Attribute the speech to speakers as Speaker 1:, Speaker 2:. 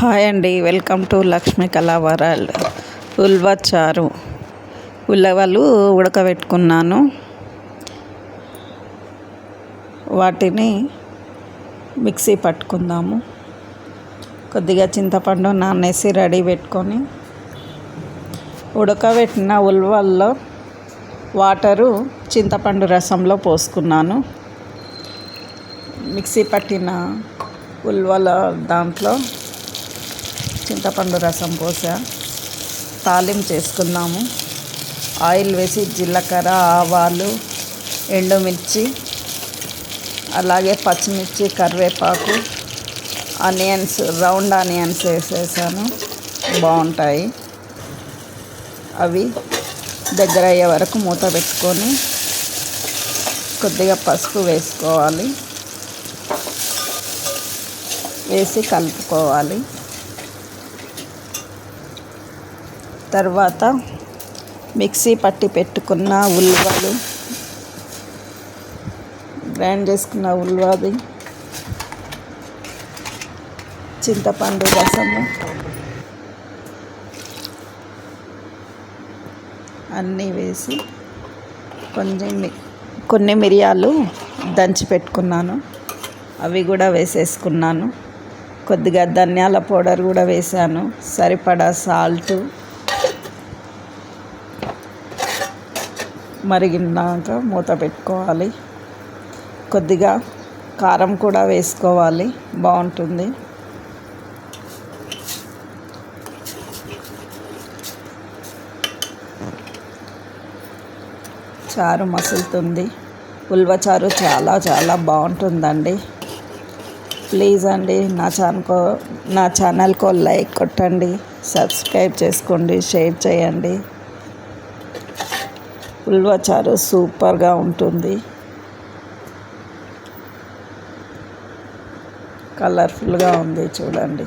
Speaker 1: Hi అండి. Welcome to Lakshmi కళా world ఉల్వ చారు ఉల్లవలు ఉడకబెట్టుకున్నాను. వాటిని మిక్సీ పట్టుకుందాము. కొద్దిగా చింతపండు నానేసి రెడీ పెట్టుకొని ఉడకబెట్టిన ఉల్వల్లో వాటరు చింతపండు రసంలో పోసుకున్నాను. మిక్సీ పట్టిన ఉల్వల దాంట్లో చింతపండు రసం పోసా. తాలింపు చేసుకుందాము. ఆయిల్ వేసి జీలకర్ర ఆవాలు ఎండుమిర్చి అలాగే పచ్చిమిర్చి కరివేపాకు ఆనియన్స్ రౌండ్ ఆనియన్స్ వేసేసాను. బాగుంటాయి. అవి దగ్గర అయ్యే వరకు మూత పెట్టుకొని కొద్దిగా పసుపు వేసుకోవాలి. వేసి కలుపుకోవాలి. తర్వాత మిక్సీ పట్టి పెట్టుకున్న ఉల్వలు గ్రైండ్ చేసుకున్న ఉల్వది చింతపండు రసము అన్నీ వేసి కొంచెం కొన్ని మిరియాలు దంచి పెట్టుకున్నాను. అవి కూడా వేసేసుకున్నాను. కొద్దిగా ధనియాల పౌడర్ కూడా వేసాను. సరిపడా సాల్టు మరిగినాక మూత పెట్టుకోవాలి. కొద్దిగా కారం కూడా వేసుకోవాలి. బాగుంటుంది. చారు మసులుతుంది. ఉల్వ చారు చాలా చాలా బాగుంటుందండి. ప్లీజ్ అండి నా ఛానల్కో నా ఛానల్కో లైక్ కొట్టండి. సబ్స్క్రైబ్ చేసుకోండి షేర్ చేయండి. ఉల్వచారు. సూపర్గా ఉంటుంది. కలర్ఫుల్గా ఉంది చూడండి.